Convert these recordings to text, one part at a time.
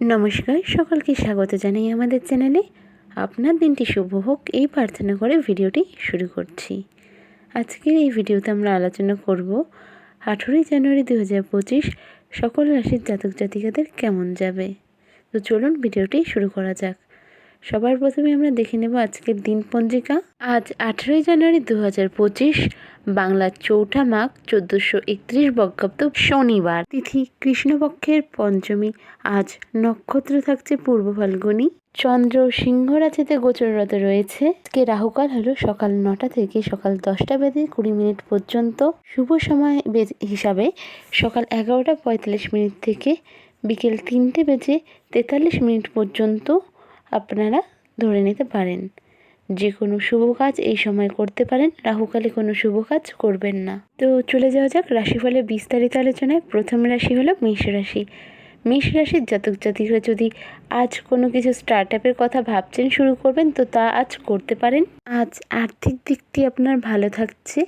নমস্কার, সকলকে স্বাগত জানাই আমাদের চ্যানেলে। আপনার দিনটি শুভ হোক, এই প্রার্থনা করে ভিডিওটি শুরু করছি। আজকের এই ভিডিওতে আমরা আলোচনা করব, আঠেরোই জানুয়ারি দু পঁচিশ সকল রাশির জাতক জাতিকাদের কেমন যাবে। তো চলুন ভিডিওটি শুরু করা যাক। সবার প্রথমে আমরা দেখে নেব আজকের দিন পঞ্জিকা। আজ আঠেরোই জানুয়ারি দু হাজার পঁচিশ বাংলার চৌঠা মাঘ চোদ্দোশো একত্রিশ বজ্ঞাব্দ শনিবার। তিথি কৃষ্ণপক্ষের পঞ্চমী, আজ নক্ষত্র থাকছে পূর্ব ফাল্গুনি। চন্দ্র সিংহ রাশিতে গোচররত রয়েছে। আজকে রাহুকাল হলো সকাল নটা থেকে সকাল দশটা বেজে কুড়ি মিনিট পর্যন্ত। শুভ সময় হিসাবে সকাল এগারোটা পঁয়তাল্লিশ মিনিট থেকে বিকেল তিনটে বেজে তেতাল্লিশ মিনিট পর্যন্ত। আপনারা ধরে নিতে পারেন। যে কোনো শুভ কাজ এই সময় করতে পারেন রাহুকালে কোনো শুভ কাজ করবেন না। তো চলে যাওয়া যাক রাশিফলের বিস্তারিত আলোচনায়। প্রথম রাশি হলো মেষ রাশি। মেষ রাশির জাতক জাতিকরা যদি আজ কোনো কিছু স্টার্ট আপের কথা ভাবছেন, শুরু করবেন, তো তা আজ করতে পারেন। আজ আর্থিক দিকটি আপনার ভালো থাকছে।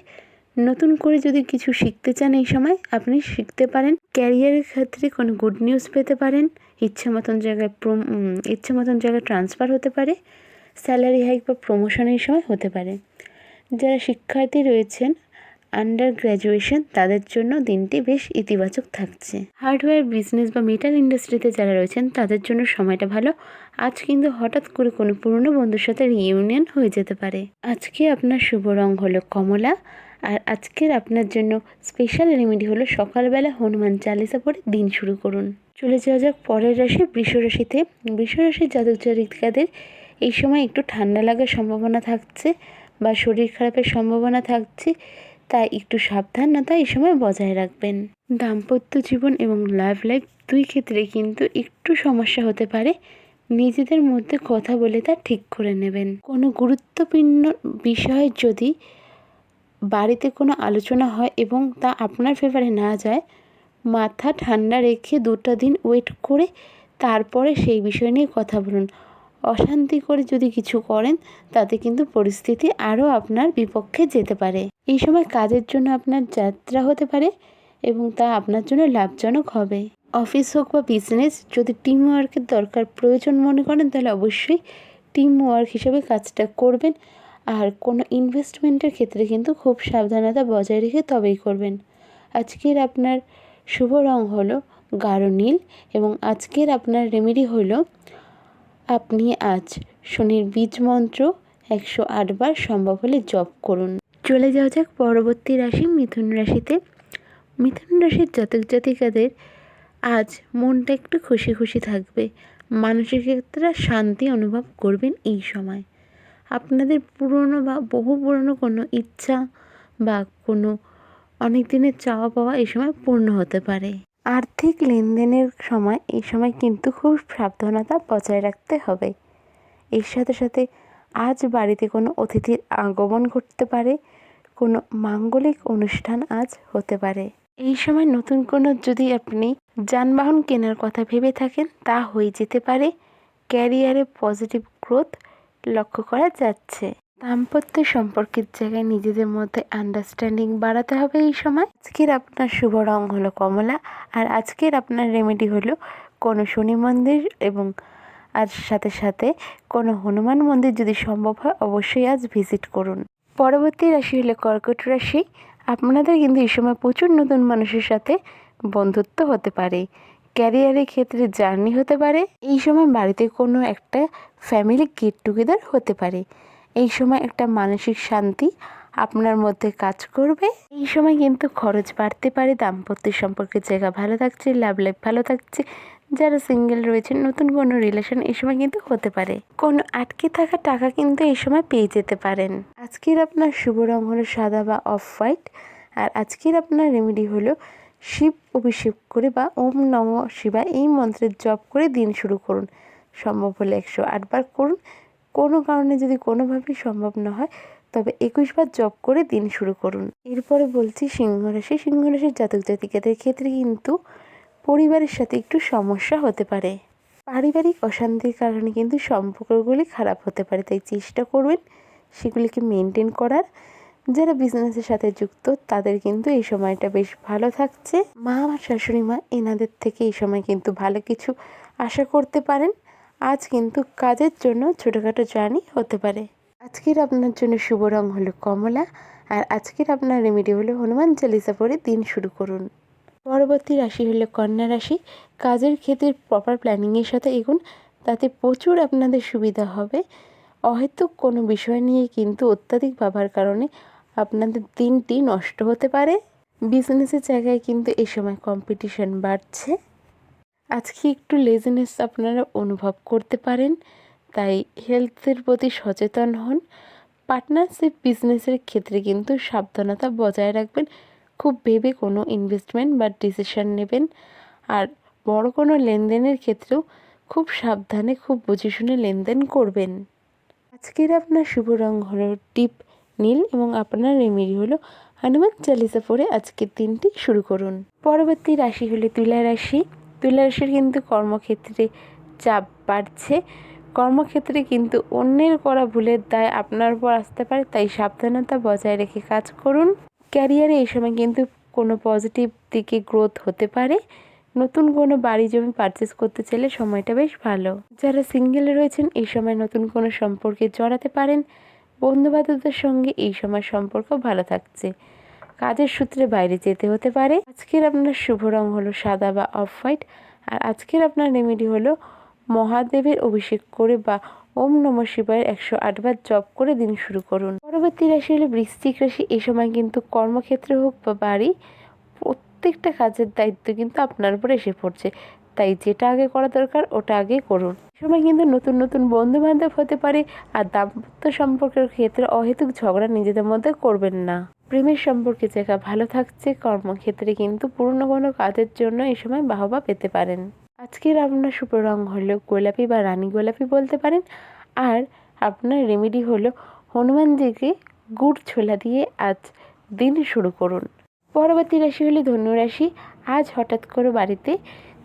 নতুন করে যদি কিছু শিখতে চান এই সময়, আপনি শিখতে পারেন। ক্যারিয়ারের ক্ষেত্রে কোনো গুড নিউজ পেতে পারেন। ইচ্ছে মতন জায়গায় প্রম ইচ্ছে মতন জায়গায় ট্রান্সফার হতে পারে। স্যালারি হাইক বা প্রমোশন এই সময় হতে পারে। যারা শিক্ষার্থী রয়েছেন আন্ডার গ্র্যাজুয়েশন তাদের জন্য দিনটি বেশ ইতিবাচক থাকছে। হার্ডওয়্যার বিজনেস বা মেটাল ইন্ডাস্ট্রিতে যারা রয়েছেন, তাদের জন্য সময়টা ভালো। আজ কিন্তু হঠাৎ করে কোনো পুরনো বন্ধুর সাথে রিইউনিয়ন হয়ে যেতে পারে। আজকে আপনার শুভ রং হলো কমলা। আর আজকের আপনার জন্য স্পেশাল রেমেডি হলো সকালবেলা হনুমান চালিসা পরে দিন শুরু করুন। চলে যাওয়া যাক পরের রাশি বৃষ রাশিতে। বৃষ রাশির জাতক জাতিকাদের এই সময় একটু ঠান্ডা লাগার সম্ভাবনা থাকছে বা শরীর খারাপের সম্ভাবনা থাকছে, তাই একটু সাবধানতা এই সময় বজায় রাখবেন। দাম্পত্য জীবন এবং লাভ লাইফ দুই ক্ষেত্রে কিন্তু একটু সমস্যা হতে পারে। নিজেদের মধ্যে কথা বলে তা ঠিক করে নেবেন। কোনো গুরুত্বপূর্ণ বিষয় যদি বাড়িতে কোনো আলোচনা হয় এবং তা আপনার ফেভারে না যায়, মাথা ঠান্ডা রেখে দুটো দিন ওয়েট করে তারপরে সেই বিষয় নিয়ে কথা বলুন। অশান্তি করে যদি কিছু করেন, তাতে কিন্তু পরিস্থিতি আরও আপনার বিপক্ষে যেতে পারে। এই সময় কাজের জন্য আপনার যাত্রা হতে পারে এবং তা আপনার জন্য লাভজনক হবে। অফিস হোক বা বিজনেস যদি টিম ওয়ার্কের দরকার প্রয়োজন মনে করেন, তাহলে অবশ্যই টিম ওয়ার্ক হিসেবে কাজটা করবেন। আর কোনো ইনভেস্টমেন্টের ক্ষেত্রে কিন্তু খুব সাবধানতা বজায় রেখে তবেই করবেন। আজকের আপনার শুভ রং হলো গাঢ় নীল এবং আজকের আপনার রেমেডি হলো আপনি আজ শনির বীজ মন্ত্র একশো আটবার সম্ভব হলে জপ করুন। চলে যাওয়া যাক পরবর্তী রাশি মিথুন রাশিতে। মিথুন রাশির জাতক জাতিকাদের আজ মনটা একটু খুশি খুশি থাকবে। মানসিক ক্ষেত্রে শান্তি অনুভব করবেন এই সময়। আপনাদের পুরনো বা বহু পুরনো কোনো ইচ্ছা বা কোনো অনেক দিনের চাওয়া পাওয়া এই সময় পূর্ণ হতে পারে। আর্থিক লেনদেনের সময়, এই সময় কিন্তু খুব সাবধানতা বজায় রাখতে হবে। এর সাথে সাথে আজ বাড়িতে কোনো অতিথির আগমন ঘটতে পারে, কোনো মাঙ্গলিক অনুষ্ঠান আজ হতে পারে। এই সময় নতুন কোনো যদি আপনি যানবাহন কেনার কথা ভেবে থাকেন, তা হয়ে যেতে পারে। ক্যারিয়ারে পজিটিভ গ্রোথ লক্ষ্য করা যাচ্ছে। দাম্পত্য সম্পর্কের জায়গায় নিজেদের মধ্যে আন্ডারস্ট্যান্ডিং বাড়াতে হবে এই সময়। আজকের আপনার শুভ রং হলো কমলা, আর আজকের আপনার রেমেডি হলো কোনো শনি মন্দির এবং আর সাথে সাথে কোনো হনুমান মন্দির যদি সম্ভব হয় অবশ্যই আজ ভিজিট করুন। পরবর্তী রাশি হলো কর্কট রাশি। আপনাদের কিন্তু এই সময় প্রচুর নতুন মানুষের সাথে বন্ধুত্ব হতে পারে। ক্যারিয়ারের ক্ষেত্রে জার্নি হতে পারে। এই সময় বাড়িতে কোনো একটা ফ্যামিলি গেট টুগেদার হতে পারে। এই সময় একটা মানসিক শান্তি আপনার মধ্যে কাজ করবে। এই সময় কিন্তু খরচ বাড়তে পারে, দাম্পত্য সম্পর্কে জায়গা ভালো থাকছে লাভ লাইফ ভালো থাকছে, যারা সিঙ্গেল রয়েছেন, নতুন কোনো রিলেশন এই সময় কিন্তু হতে পারে। কোনো আটকে থাকা টাকা কিন্তু এই সময় পেয়ে যেতে পারেন। আজকের আপনার শুভ রং হলো সাদা বা অফ হোয়াইট আর আজকের আপনার রেমেডি হলো শিব অভিষেক করে বা ওম নম শিবা এই মন্ত্রের জপ করে দিন শুরু করুন। সম্ভব হলে একশো আটবার করুন। কোনো কারণে যদি কোনোভাবেই সম্ভব না হয়, তবে একুশ বার জপ করে দিন শুরু করুন। এরপরে বলছি সিংহ রাশি। সিংহ রাশির জাতক জাতিকাদের ক্ষেত্রে কিন্তু পরিবারের সাথে একটু সমস্যা হতে পারে। পারিবারিক অশান্তির কারণে কিন্তু সম্পর্কগুলি খারাপ হতে পারে, তাই চেষ্টা করবেন সেগুলিকে মেনটেন করার। যারা বিজনেসের সাথে যুক্ত, তাদের কিন্তু এই সময়টা বেশ ভালো থাকছে। মা, আমার শাশুড়ি মা, এনাদের থেকে এই সময় কিন্তু ভালো কিছু আশা করতে পারেন। আজ কিন্তু কাজের জন্য ছোটোখাটো জার্নি হতে পারে। আজকের আপনার জন্য শুভ রং হলো কমলা আর আজকের আপনার রেমেডি হলো হনুমান চালিসা পরে দিন শুরু করুন। পরবর্তী রাশি হলো কন্যা রাশি। কাজের ক্ষেত্রে প্রপার প্ল্যানিংয়ের সাথে এগুন, তাতে প্রচুর আপনাদের সুবিধা হবে। অহেতুক কোনো বিষয় নিয়ে কিন্তু অত্যাধিক ভাবার কারণে আপনাদের দিনটি নষ্ট হতে পারে। বিজনেসের জায়গায় কিন্তু এই সময় কম্পিটিশন বাড়ছে। আজকে একটু লেজিনেস আপনারা অনুভব করতে পারেন, তাই হেলথের প্রতি সচেতন হন। পার্টনারশিপ বিজনেসের ক্ষেত্রে কিন্তু সাবধানতা বজায় রাখবেন, খুব ভেবে কোনো ইনভেস্টমেন্ট বা ডিসিশন নেবেন। আর বড় কোনো লেনদেনের ক্ষেত্রেও খুব সাবধানে, খুব বুঝে শুনে লেনদেন করবেন। আজকের আপনার শুভ রং হলো ডিপ নীল এবং আপনার রেমেডি হলো হনুমান চালিসা পরে আজকের দিনটি শুরু করুন। পরবর্তী রাশি হলো তুলা রাশি। তুলা রাশির কিন্তু কর্মক্ষেত্রে চাপ বাড়ছে। কর্মক্ষেত্রে কিন্তু অন্যের করা ভুলের দায় আপনার উপর আসতে পারে, তাই সাবধানতা বজায় রেখে কাজ করুন। ক্যারিয়ারে এই সময় কিন্তু কোনো পজিটিভ দিকে গ্রোথ হতে পারে। নতুন কোনো বাড়ি জমি পারচেস করতে চাইলে সময়টা বেশ ভালো। যারা সিঙ্গেলে রয়েছেন, এই সময় নতুন কোনো সম্পর্কে জড়াতে পারেন। বন্ধুবান্ধবদের সঙ্গে এই সময় সম্পর্ক ভালো থাকছে। কাজের সূত্রে বাইরে যেতে হতে পারে। আজকের আপনার শুভ রং হলো সাদা বা অফ হোয়াইট। আর আজকের আপনার রেমেডি হলো মহাদেবের অভিষেক করে বা ওম নম শিবায়ের একশো আটবার জপ করে দিন শুরু করুন। পরবর্তী রাশি হলো বৃশ্চিক রাশি। এই সময় কিন্তু কর্মক্ষেত্রে হোক বা বাড়ি, প্রত্যেকটা কাজের দায়িত্ব কিন্তু আপনার উপর এসে পড়ছে। তাই যেটা আগে করা দরকার, ওটা আগে করুন। সময় কিন্তু নতুন নতুন বন্ধু বান্ধব হতে পারে। আর দাম্পত্য সম্পর্কের ক্ষেত্রে অহেতুক ঝগড়া নিজেদের মধ্যে করবেন না। প্রেমের সম্পর্কে জায়গা ভালো থাকছে, কর্মক্ষেত্রে কিন্তু পুরনো কোনো কাজের জন্য এই সময় বাহবা পেতে পারেন। আজকের আপনার শুভ রং হলো গোলাপি বা রানী গোলাপি বলতে পারেন, আর আপনার রেমেডি হলো হনুমানজিকে গুড় ছোলা দিয়ে আজ দিন শুরু করুন। পরবর্তী রাশি হলো ধনু রাশি, আজ হঠাৎ করে বাড়িতে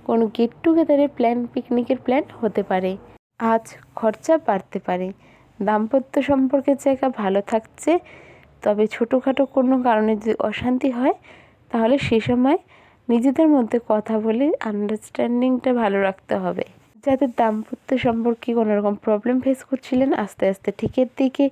কোনো গেট টুগেদারের প্ল্যান পিকনিকের প্ল্যান হতে পারে। আজ খরচা বাড়তে পারে। দাম্পত্য সম্পর্কের জায়গা ভালো থাকছে তবে ছোটোখাটো কোনো কারণে যদি অশান্তি হয়, তাহলে সে সময় নিজেদের মধ্যে কথা বলে আন্ডারস্ট্যান্ডিংটা ভালো রাখতে হবে। যাদের দাম্পত্য সম্পর্কে কোনো রকম প্রবলেম ফেস করছিলেন, আস্তে আস্তে ঠিকের দিকে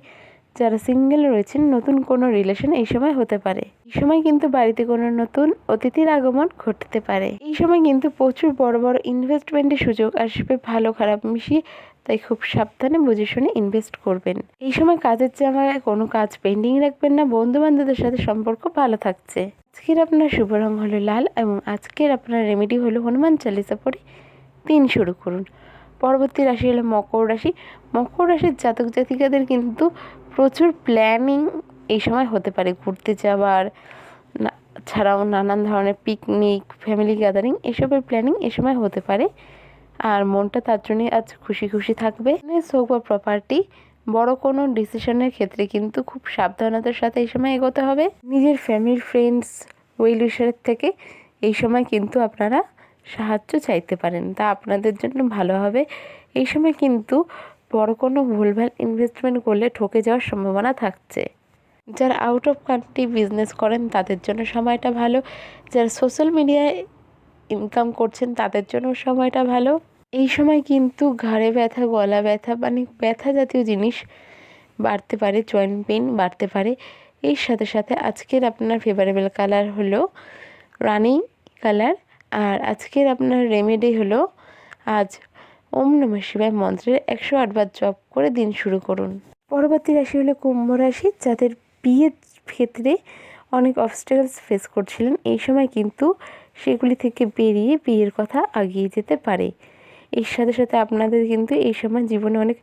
যারা সিঙ্গেল রয়েছেন, নতুন কোনো রিলেশন এই সময় হতে পারে। এই সময় কিন্তু বাড়িতে কোনো নতুন অতিথির আগমন ঘটতে পারে। এই সময় কিন্তু প্রচুর বড় বড় ইনভেস্টমেন্টের সুযোগ আসবে, ভালো খারাপ মিশিয়ে তাই খুব সাবধানে বুঝে শুনে ইনভেস্ট করবেন। এই সময় কাজের জায়গায় কোনো কাজ পেন্ডিং রাখবেন না। বন্ধু বান্ধবদের সাথে সম্পর্ক ভালো থাকছে। আজকের আপনার শুভ রং হলো লাল এবং আজকের আপনার রেমেডি হলো হনুমান চালিসা পরে দিন শুরু করুন। পরবর্তী রাশি হলো মকর রাশি। মকর রাশির জাতক জাতিকাদের কিন্তু প্রচুর প্ল্যানিং এই সময় হতে পারে। ঘুরতে যাওয়ার ছাড়াও নানান ধরনের পিকনিক ফ্যামিলি গ্যাদারিং এসবের প্ল্যানিং এ সময় হতে পারে। আর মনটা তার জন্যই আজ খুশি খুশি থাকবে। হোক বা প্রপার্টি বড় কোনো ডিসিশনের ক্ষেত্রে কিন্তু খুব সাবধানতার সাথে এই সময় এগোতে হবে। নিজের ফ্যামিলি ফ্রেন্ডস ওয়েল উইশারের থেকে এই সময় কিন্তু আপনারা সাহায্য চাইতে পারেন। তা আপনাদের জন্য ভালো হবে। এই সময় কিন্তু বড় কোনো ভুলভাল ইনভেস্টমেন্ট করলে ঠকে যাওয়ার সম্ভাবনা থাকছে। যারা আউট অফ কান্ট্রি বিজনেস করেন, তাদের জন্য সময়টা ভালো। যারা সোশ্যাল মিডিয়ায় ইনকাম করছেন, তাদের জন্য সময়টা ভালো। এই সময় কিন্তু ঘাড়ে ব্যথা, গলা ব্যথা মানে ব্যথা জাতীয় জিনিস বাড়তে পারে জয়েন্ট পেন বাড়তে পারে। এর সাথে সাথে আজকের আপনার ফেভারেবল কালার হলো রানি কালার আর আজকের আপনার রেমেডি হলো আজ ওম নম শিবায় মন্ত্রের একশো আটবার জপ করে দিন শুরু করুন। পরবর্তী রাশি হলো কুম্ভ রাশি, যাদের বিয়ের ক্ষেত্রে অনেক অবস্টেকলস ফেস করছিলেন। এই সময় কিন্তু সেগুলি থেকে বেরিয়ে বিয়ের কথা আগিয়ে যেতে পারে। এর সাথে সাথে আপনাদের কিন্তু এই সময় জীবনে অনেক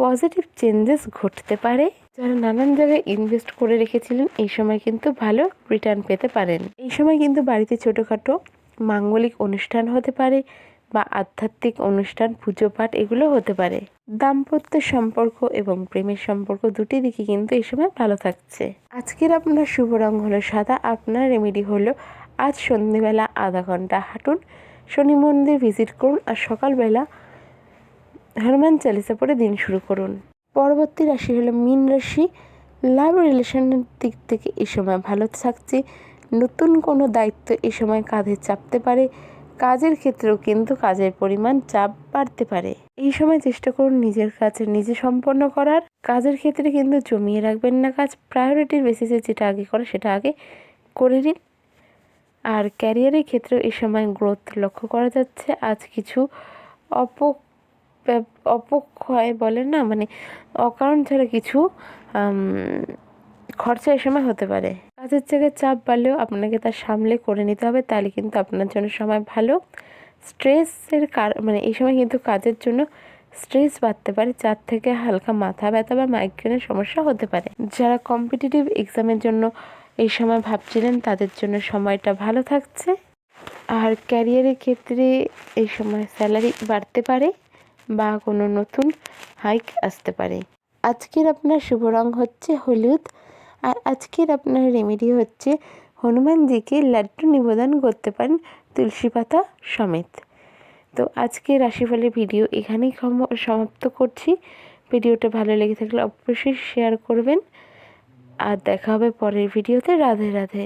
পজিটিভ চেঞ্জেস ঘটতে পারে। যারা নানান জায়গায় ইনভেস্ট করে রেখেছিলেন, এই সময় কিন্তু ভালো রিটার্ন পেতে পারেন। এই সময় কিন্তু বাড়িতে ছোটোখাটো মাঙ্গলিক অনুষ্ঠান হতে পারে বা আধ্যাত্মিক অনুষ্ঠান, পুজো পাঠ এগুলো হতে পারে। দাম্পত্য সম্পর্ক এবং প্রেমের সম্পর্ক দুটি দিকে কিন্তু এই সময় ভালো থাকছে। আজকের আপনার শুভ রং হলো সাদা। আপনার রেমেডি হলো আজ সন্ধেবেলা আধা ঘণ্টা হাঁটুন। শনি মন্দির ভিজিট করুন আর সকালবেলা হনুমান চালিসা পড়ে দিন শুরু করুন। পরবর্তী রাশি হলো মীন রাশি। লাভ রিলেশনের দিক থেকে এই সময় ভালো থাকছে। নতুন কোনো দায়িত্ব এ সময় কাঁধে চাপতে পারে। কাজের ক্ষেত্রেও কিন্তু কাজের পরিমাণ চাপ বাড়তে পারে। এই সময় চেষ্টা করুন নিজের কাছে নিজে সম্পন্ন করার। কাজের ক্ষেত্রে কিন্তু জমিয়ে রাখবেন না। কাজ প্রায়োরিটির বেসিসে যেটা আগে করে সেটা আগে করে নিন। আর ক্যারিয়ারের ক্ষেত্রেও এই সময় গ্রোথ লক্ষ্য করা যাচ্ছে। আজ কিছু অপ, অপক্ষয় বলে না মানে অকারণ ছাড়া কিছু খরচা এই সময় হতে পারে। কাজের জায়গায় চাপ বাড়লেও আপনাকে তা সামলে করে নিতে হবে, তাহলে কিন্তু আপনার জন্য সময় ভালো। স্ট্রেসের কার মানে এই সময় কিন্তু কাজের জন্য স্ট্রেস বাড়তে পারে যার থেকে হালকা মাথা ব্যথা বা মাইগ্রেনের সমস্যা হতে পারে। যারা কম্পিটিটিভ এক্সামের জন্য এই সময় ভাবছিলেন তাদের জন্য সময়টা ভালো থাকছে। আর ক্যারিয়ারের ক্ষেত্রে এই সময় স্যালারি বাড়তে পারে বা কোনো নতুন হাইক আসতে পারে। আজকের আপনার শুভ রং হচ্ছে হলুদ আর আজকের আপনার রেমেডি হচ্ছে হনুমানজিকে লাড্ডু নিবেদন করতে পারেন তুলসী পাতা সমেত। তো আজকে রাশিফলের ভিডিও এখানেই সমাপ্ত করছি। ভিডিওটা ভালো লেগে থাকলে অবশ্যই শেয়ার করবেন। আর দেখা হবে পরের ভিডিওতে। রাধে রাধে।